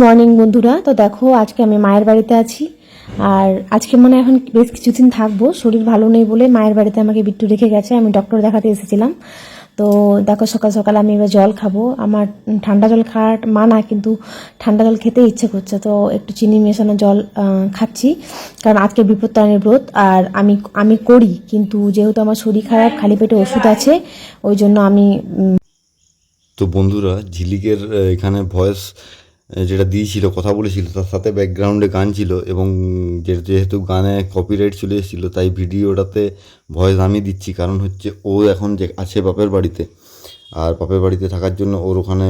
Morning বন্ধুরা। তো দেখো আজকে আমি মায়ের বাড়িতে আছি। আর আজকে মনে এখন বেশ কিছুদিন থাকব, শরীর ভালো নেই বলে মায়ের বাড়িতে আমাকে বিট্টু রেখে গেছে, আমি ডক্টর দেখাতে এসেছিলাম। তো দেখো সকাল সকাল আমি এবার জল খাব। আমার ঠান্ডা জল খাওয়ার মানা কিন্তু ঠান্ডা জল খেতে ইচ্ছে করছে, তো একটু চিনি মেশানো জল খাচ্ছি। কারণ আজকে বিপত্তায়নের ব্রত আর আমি আমি করি, কিন্তু যেহেতু আমার শরীর খারাপ, খালি পেটে ওষুধ আছে, ওই জন্য আমি তো বন্ধুরা, ঝিলিকের এখানে ভয়েস যেটা দিয়েছিল, কথা বলেছিল, তার সাথে ব্যাকগ্রাউন্ডে গান ছিল এবং যেহেতু গানে কপিরাইট চলে এসেছিল, তাই ভিডিওটাতে ভয়েস আমি দিচ্ছি। কারণ হচ্ছে ও এখন যে, আছে বাপের বাড়িতে। আর বাপের বাড়িতে থাকার জন্য ওর ওখানে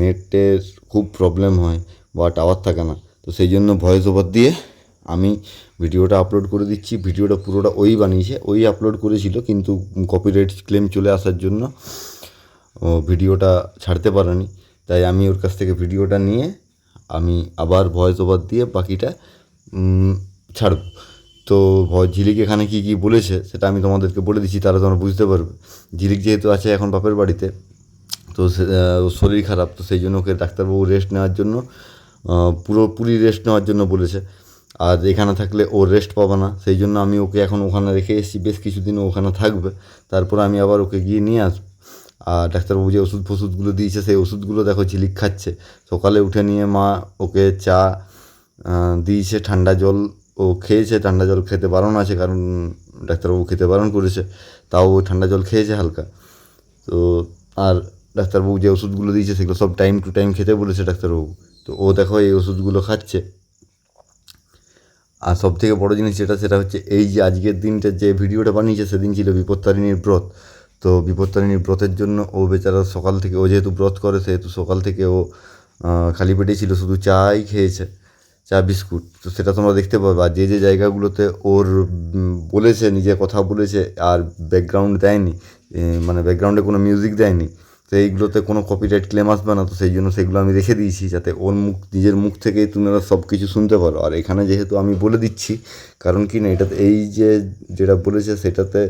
নেটের খুব প্রবলেম হয় বা টাওয়ার থাকে না। তো সেই জন্য ভয়েস ওভার দিয়ে আমি ভিডিওটা আপলোড করে দিচ্ছি। ভিডিওটা পুরোটা ওই বানিয়েছে, ওই আপলোড করেছিল, কিন্তু কপিরাইট ক্লেম চলে আসার জন্য ভিডিওটা ছাড়তে পারেনি। তাই আমি ওর কাছ থেকে ভিডিওটা নিয়ে আমি আবার ভয়েস ওভার দিয়ে বাকিটা ছাড়ব। তো ভ- ঝিলিক এখানে কী কী বলেছে সেটা আমি তোমাদেরকে বলে দিচ্ছি তারা তোমরা বুঝতে পারবে। ঝিলিক যেহেতু আছে এখন বাপের বাড়িতে, তো শরীর খারাপ, তো সেই জন্য ওকে ডাক্তারবাবু রেস্ট নেওয়ার জন্য পুরোপুরি রেস্ট নেওয়ার জন্য বলেছে। আর এখানে থাকলে ও রেস্ট পাবে না, সেই জন্য আমি ওকে এখন ওখানে রেখে এসেছি, বেশ কিছুদিন ওখানে থাকবে। তারপর আমি আবার ওকে গিয়ে নিয়ে আসব। আর ডাক্তারবাবু যে ওষুধ ফষুধগুলো দিয়েছে, সেই ওষুধগুলো দেখো ঝিলিক খাচ্ছে। সকালে উঠে নিয়ে মা ওকে চা দিয়েছে, ঠান্ডা জল ও খেয়েছে। ঠান্ডা জল খেতে বারণ আছে, কারণ ডাক্তারবাবু খেতে বারণ করেছে, তাও ও ঠান্ডা জল খেয়েছে হালকা। তো আর ডাক্তারবাবু যে ওষুধগুলো দিয়েছে, সেগুলো সব টাইম টু টাইম খেতে বলেছে ডাক্তারবাবু। তো ও দেখো এই ওষুধগুলো খাচ্ছে। আর সব থেকে বড়ো জিনিস যেটা, সেটা হচ্ছে এই যে আজকের দিনটা যে ভিডিওটা বানিয়েছে, সেদিন ছিল বিপত্তারিণীর ব্রত। তো বিপত্তারিণীর ব্রতের জন্য ও বেচারা সকাল থেকে, ও যেহেতু ব্রত করে, সেহেতু সকাল থেকে ও খালি পেটেই ছিল, শুধু চাই খেয়েছে, চা, বিস্কুট। তো সেটা তোমরা দেখতে পাবে। আর যে যে জায়গাগুলোতে ওর বলেছে, নিজে কথা বলেছে, আর ব্যাকগ্রাউন্ড দেয়নি মানে ব্যাকগ্রাউন্ডে কোনো মিউজিক দেয়নি, তো এইগুলোতে কোনো কপিরাইট ক্লেম আসবে না, তো সেই জন্য সেগুলো আমি রেখে দিয়েছি, যাতে ওর মুখ, নিজের মুখ থেকেই তোমরা সব কিছু শুনতে পারো। আর এখানে যেহেতু আমি বলে দিচ্ছি, কারণ কি না এটাতে এই যে, যেটা বলেছে, সেটাতে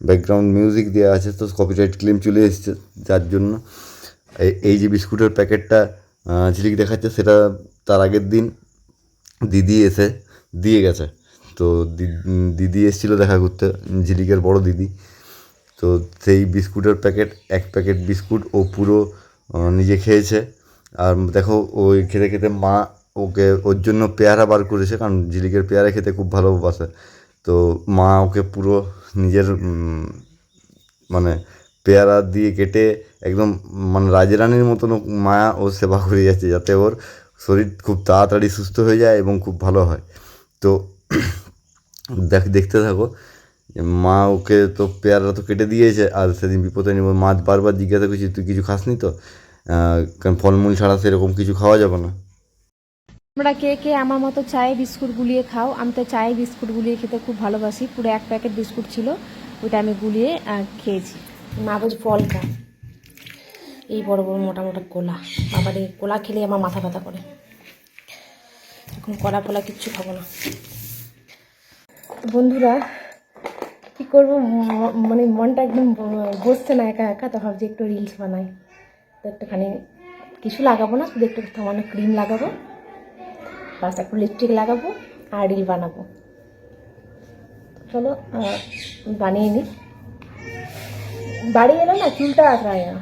ব্যাকগ্রাউন্ড মিউজিক দেওয়া আছে, তো কপিরাইট ক্লেম চলে এসেছে, যার জন্য এই যে বিস্কুটের প্যাকেটটা ঝিলিক দেখাচ্ছে, সেটা তার আগের দিন দিদি এসে দিয়ে গেছে। তো দিদি এসেছিল দেখা করতে, ঝিলিকের বড় দিদি। তো সেই বিস্কুটের প্যাকেট, এক প্যাকেট বিস্কুট, ও পুরো নিজে খেয়েছে। আর দেখো ওই খেতে খেতে মা ওকে, ওর জন্য পেয়ারা বার করেছে, কারণ ঝিলিকের পেয়ারা খেতে খুব ভালোবাসে। তো মা ওকে পুরো নিজের মানে পেয়ারা দিয়ে কেটে একদম মানে রাজরানীর মতন মায়া ও সেবা করে যাচ্ছে যাতে ওর শরীর খুব তাড়াতাড়ি সুস্থ হয়ে যায় এবং খুব ভালো হয়। তো দেখ, দেখতে থাকো মা ওকে তো পেয়ারা তো কেটে দিয়েছে, আর সেদিন বিপদে নিব মা বারবার জিজ্ঞাসা করছি, তুই কিছু খাসনি তো? কারণ ফলমূল ছাড়া সেরকম কিছু খাওয়া যাবে না। তোমরা কে কে আমার মতো চায়ে বিস্কুট গুলিয়ে খাও? আমি তো চায়ে বিস্কুট গুলিয়ে খেতে খুব ভালোবাসি। পুরো এক প্যাকেট বিস্কুট ছিল, ওইটা আমি গুলিয়ে খেয়েছি। মা বলছে ফল খা। এই বড় বড় মোটা মোটা কোলা। বাবার এই কোলা খেলে আমার মাথা ব্যথা করে। এখন কলা ফলা কিচ্ছু খাব না। বন্ধুরা, কি করব? মানে মনটা একদম বসছে না একা একা, তো ভাবছি একটু রিলস বানাই। তো একটুখানি কিছু লাগাবো না, শুধু একটু সামান্য ক্রিম লাগাবো। বাস একটু লিপস্টিক লাগাবো আর রিল বানাবো। চলো বানিয়ে নিই। বাড়ি এলো না চুলটা আঁচড়ায় না।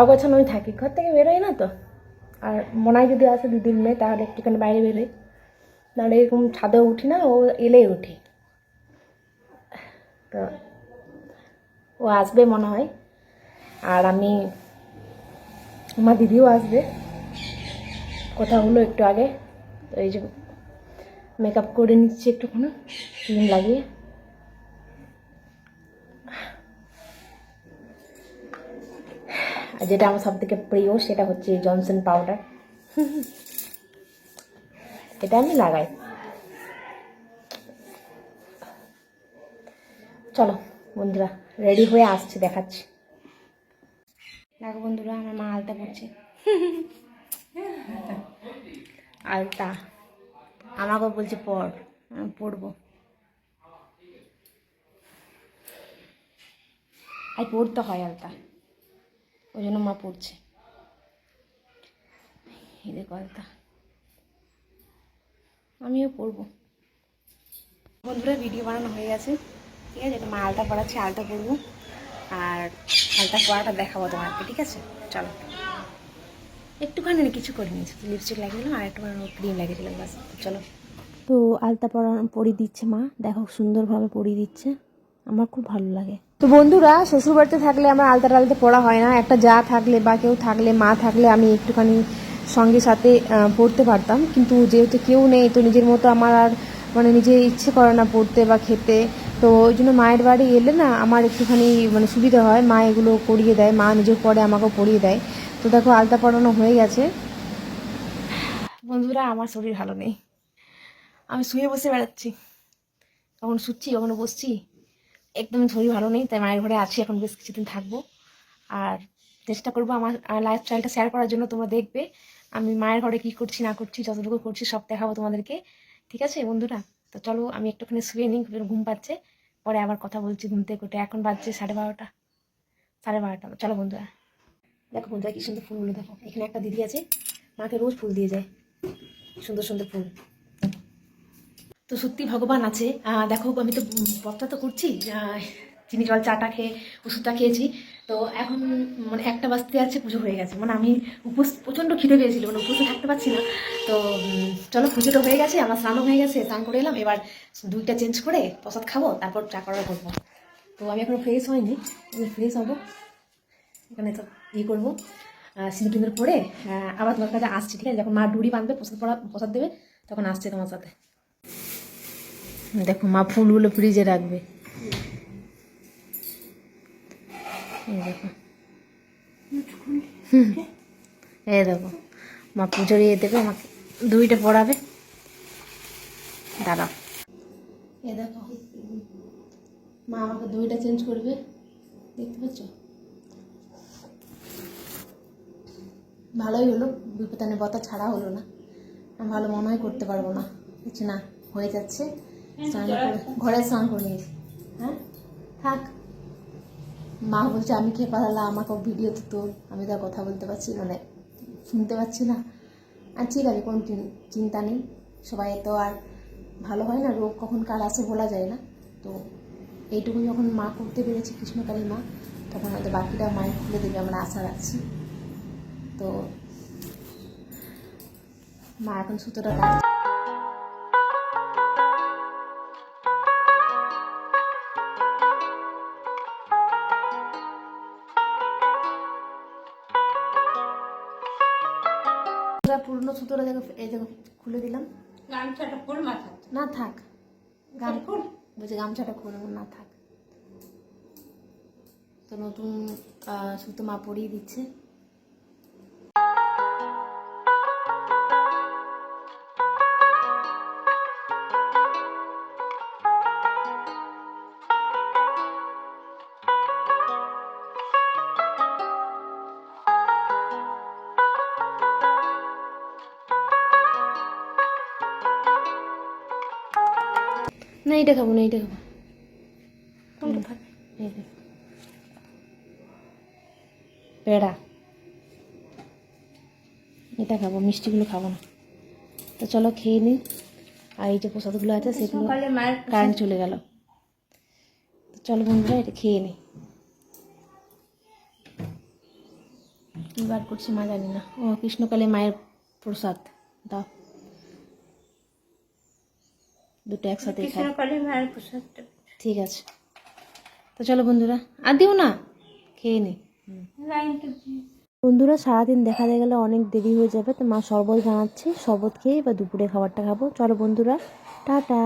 অগোছানো আমি থাকি। ঘর থেকে বেরোই না তো? আর মনে হয় যদি আসে দুদিন মেয়ে, তাহলে একটুখানি বাইরে বেরোই নাহলে এরকম ছাদে উঠি না, ও এলেই উঠি। তো, ও আসবে মনে হয়। আর আমি, আমার দিদিও আসবে। কথা হলো একটু আগে। তো এই যে মেকআপ করে নিচ্ছি একটুখানি ক্রিম লাগিয়ে। আর যেটা আমার সব থেকে প্রিয় সেটা হচ্ছে জনসন পাউডার এটা আমি লাগাই। চলো বন্ধুরা রেডি হয়ে আসছে, দেখাচ্ছি। দেখো বন্ধুরা, আমার মা আলতা পড়ছে আলতা আমাকেও বলছে পড় পড়ব। আর পড়তে হয় আলতা, ওই জন্য মা পড়ছে। দেখো আলতা, আমিও পড়ব। বন্ধুরা ভিডিও বানানো হয়ে গেছে। ঠিক আছে মা আলতা পড়াচ্ছে, আলতা পড়ব। আর আলতা পড়াটা দেখাবো তোমাকে, ঠিক আছে? চলো। একটুখানি কিছু করে নিয়েছি। লিপস্টিক লাগিয়ে দিলাম আর একটুখানি ক্রিম লাগিয়ে দিলাম বাস চলো। তো আলতা পরা পরিয়ে দিচ্ছে মা দেখো সুন্দরভাবে পরিয়ে দিচ্ছে আমার খুব ভালো লাগে। তো বন্ধুরা শ্বশুর বাড়িতে থাকলে আমার আলতা টালতে পড়া হয় না একটা যা থাকলে বা কেউ থাকলে মা থাকলে আমি একটুখানি সঙ্গে সাথে পড়তে পারতাম। কিন্তু যেহেতু কেউ নেই তো নিজের মতো আমার আর মানে নিজে ইচ্ছে করে না পড়তে বা খেতে। তো ওই জন্য মায়ের বাড়ি এলে না আমার একটুখানি মানে সুবিধা হয় মা এগুলো করিয়ে দেয় মা নিজেও পড়ে আমাকেও পড়িয়ে দেয়। তো দেখো, আলতা পড়ানো হয়ে গেছে। বন্ধুরা, আমার শরীর ভালো নেই। আমি শুয়ে বসে বেড়াচ্ছি। কখনো শুচ্ছি, কখনো বসছি। একদম শরীর ভালো নেই, তাই মায়ের ঘরে আছি, এখন বেশ কিছুদিন থাকব। আর চেষ্টা করব আমার লাইফস্টাইলটা শেয়ার করার জন্য তোমরা দেখবে। আমি মায়ের ঘরে কী করছি, না করছি, যতটুকু করছি, সব দেখাবো তোমাদেরকে। ঠিক আছে, বন্ধুরা? তো চলো, আমি একটুখানি শুয়ে নিই, ঘুম পাচ্ছে। পরে আবার কথা বলছি, ঘুম থেকে এখন বাজছে সাড়ে বারোটা সাড়ে বারোটা। চলো, বন্ধুরা। দেখো বন্ধুরা, কি সুন্দর ফুলগুলো দেখো। এখানে একটা দিদি আছে, মাকে রোজ ফুল দিয়ে যায়। সুন্দর সুন্দর ফুল। তো সত্যি ভগবান আছে। দেখো, আমি তো পথটা তো করছি। চিনি জল চাটা খেয়ে ওষুধটা খেয়েছি। তো এখন মানে একটা বাজতে আছে, পুজো হয়ে গেছে। মানে আমি উপোস, প্রচণ্ড খিদে পেয়েছিল মানে উপোসে থাকতে পারছি না। তো চলো, পুজোটা হয়ে গেছে, আমার স্নানও হয়ে গেছে, স্নান করে এলাম। এবার দুইটা চেঞ্জ করে প্রসাদ খাব, তারপর চা করার করব। তো আমি এখনও ফ্রেশ হয়নি ফ্রেশ হব। এখানে তো ইয়ে করব। সিঁদুর টিঁদুর পরে আবার তোমার কাছে আসছি, ঠিক আছে? যখন মা ডুরি বাঁধবে, প্রসাদ পড়া প্রসাদ দেবে, তখন আসছে তোমার সাথে। দেখো, মা ফুলগুলো ফ্রিজে রাখবে। এই দেখো। দেখো, মা পুজোর ইয়ে দেবে, আমাকে দুইটা পড়াবে। দাঁড়াও। এ দেখো, মা আমাকে দুইটা চেঞ্জ করবে। দেখতে পাচ্ছ? ভালোই হলো বিপদানে বতা ছাড়া হলো না। আমি ভালো মনে হয় করতে পারব না। কিছু না হয়ে যাচ্ছে। স্নান করে ঘরে স্নান করে নিয়েছি হ্যাঁ? থাক। মা বলছে আমি খেয়ে পালালাম আমাকে ভিডিও তো তোর। আমি তো কথা বলতে পারছি মানে শুনতে পাচ্ছি না। আর ঠিক আছে কোনো চিন্তা নেই। সবাই তো আর ভালো হয় না। রোগ কখন কার আসে বলা যায় না। তো এইটুকু যখন মা করতে পেরেছি কৃষ্ণকালী মা তখন হয়তো বাকিটা মায়ের খুলে দেবে। আমরা আশা রাখছি। তো মা এখন সুতোটা কাটছে পুরনো সুতোটা দেখো এই দেখো খুলে দিলাম। গামছাটা ফুল মাথা না থাক। গাম ফুল বলছে গামছাটা খুলে না থাক। তো নতুন সুতো মা পরিয়ে দিচ্ছে। না এটা খাব না এটা খাব। পেড়া। এটা খাব মিষ্টিগুলো খাব না। তো চলো খেয়ে নিই আর এই যে প্রসাদগুলো আছে সেগুলো কারেন্ট চলে গেল। তো চলো বন্ধুরা এটা খেয়ে নিই কী বার করছি মা জানি না। ও কৃষ্ণকালী মায়ের প্রসাদ। দাও। দুটো একসাথে ঠিক আছে। তো চলো বন্ধুরা আর দিও না খেয়ে নি। বন্ধুরা সারাদিন দেখা গেলে অনেক দেরি হয়ে যাবে তো মা শরবত বানাচ্ছে শরবত খেয়ে বা দুপুরে খাবারটা খাব। চলো বন্ধুরা টাটা।